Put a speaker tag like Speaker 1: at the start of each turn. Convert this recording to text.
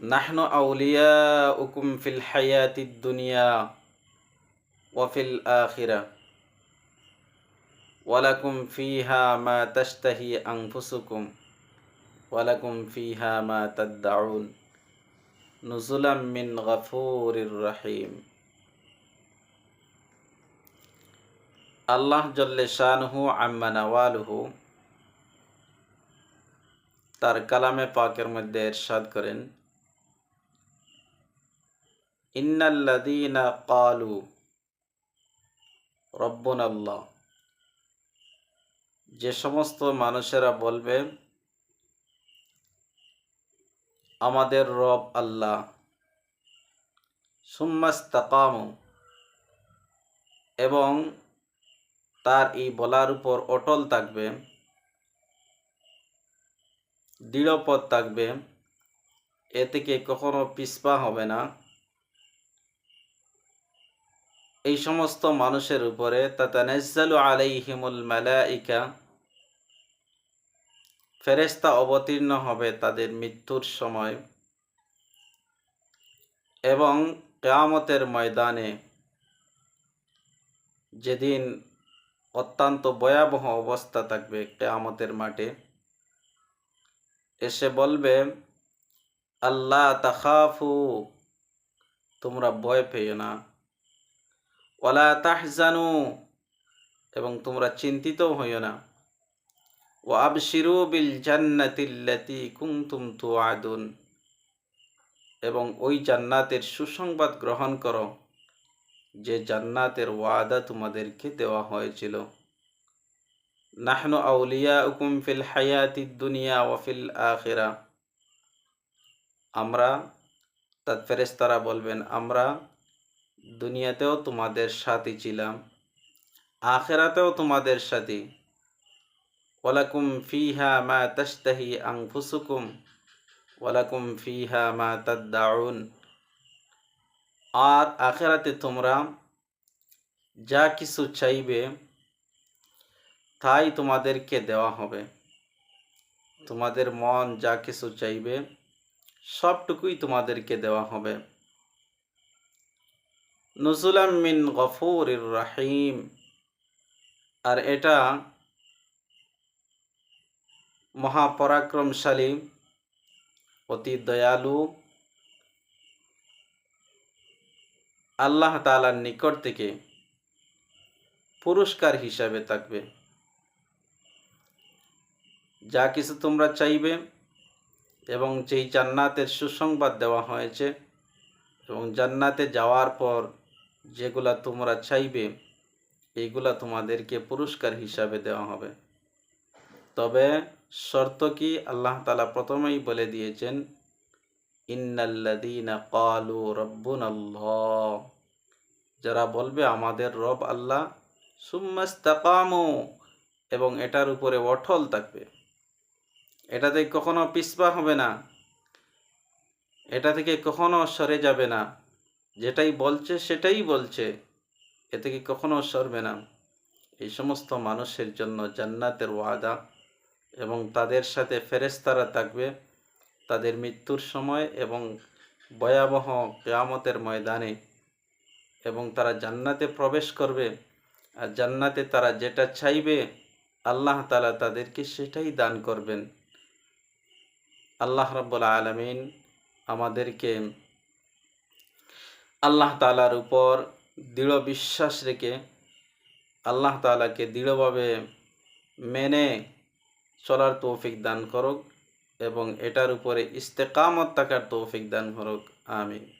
Speaker 1: نحن أولياؤكم في الحياة الدنيا وفي الآخرة. ولكم فيها ما تشتهي أنفسكم ولكم فيها ما تدعون. نزلا من غفور الرحيم الله جل شأنه عما نواله. তার কালামে পাকের মধ্যে এরশাদ করেন ইন্নাল্লাযীনা ক্বালু রব্বুনা আল্লাহ যে সমস্ত মানুষেরা বলবে, আমাদের রব আল্লাহ। সুম্মাস্তাকামু। এবং তার এই বলার উপর অটল থাকবে, দৃঢ়পদ থাকবে। এ থেকে কখনো পিসপা হবে না। এই সমস্ত মানুষের উপরে ফেরেস্তা অবতীর্ণ হবে তাদের মৃত্যুর সময় এবং কেয়ামতের ময়দানে যেদিন অত্যন্ত ভয়াবহ অবস্থা থাকবে কেয়ামতের মাঠে, এসে বলবে, আল্লাহ তাখাফু, তোমরা ভয় পেও না। ওলা তাহজানু, এবং তোমরা চিন্তিত হইও না। ও আবশিরু বিল জান্নাতিল্লাতি কুমতুম তুআদুন এবং ওই জান্নাতের সুসংবাদ গ্রহণ করো, যে জান্নাতের ওয়াদা তোমাদেরকে দেওয়া হয়েছিল। নাহনু আউলিয়া উকুম ফিল হায়াতি দুনিয়া ওয়াফিল আখেরা। আমরা তার ফেরেস্তারা বলবেন, আমরা দুনিয়াতেও তোমাদের সাথী ছিলাম, আখেরাতেও তোমাদের সাথী। ওয়ালাকুম ফিহা মা তাস্তাহি আংফুসুকুম ওয়ালাকুম ফিহা মা তাদ্দাউন। আর আখেরাতে তোমরা যা কিছু চাইবে, তাই তোমাদেরকে দেওয়া হবে। তোমাদের মন যা কিছু চাইবে, সবটুকুই তোমাদেরকে দেওয়া হবে। নজুলাম মিন গফুর রাহিম। আর এটা মহাপরাক্রমশালী, অতি দয়ালু, আল্লাহ তালার নিকট থেকে পুরস্কার হিসাবে থাকবে। যা কিছু তোমরা চাইবে এবং যেই জান্নাতের সুসংবাদ দেওয়া হয়েছে এবং জান্নাতে যাওয়ার পর যেগুলা তোমরা চাইবে এইগুলা তোমাদেরকে পুরস্কার হিসাবে দেওয়া হবে। তবে শর্ত কি? আল্লাহ তালা প্রথমেই বলে দিয়েছেন ইন্নাল্লাদিনা কালু রব্বুন আল্লাহ যারা বলবে, আমাদের রব আল্লাহ। সুম্মাস্তাকামু, এবং এটার উপরে অঠল থাকবে। এটাতে কখনো পিসপা হবে না। এটা থেকে কখনো সরে যাবে না। যেটাই বলছে, সেটাই বলছে। এ থেকে কখনো সরবে না? এই সমস্ত মানুষের জন্য জান্নাতের ওয়াদা এবং তাদের সাথে ফেরেস্তারা থাকবে। তাদের মৃত্যুর সময় এবং ভয়াবহ কেয়ামতের ময়দানে এবং তারা জান্নাতে প্রবেশ করবে। আর জান্নাতে তারা যেটা চাইবে, আল্লাহ তালা তাদেরকে সেটাই দান করবেন। আল্লাহ রব্বুল আলমিন আমাদেরকে আল্লাহ তালার উপর দৃঢ় বিশ্বাস রেখে আল্লাহ তালাকে দৃঢ়ভাবে মেনে চলার তৌফিক দান করুক এবং এটার উপরে ইস্তেকামত থাকার তৌফিক দান করুক। আমিন।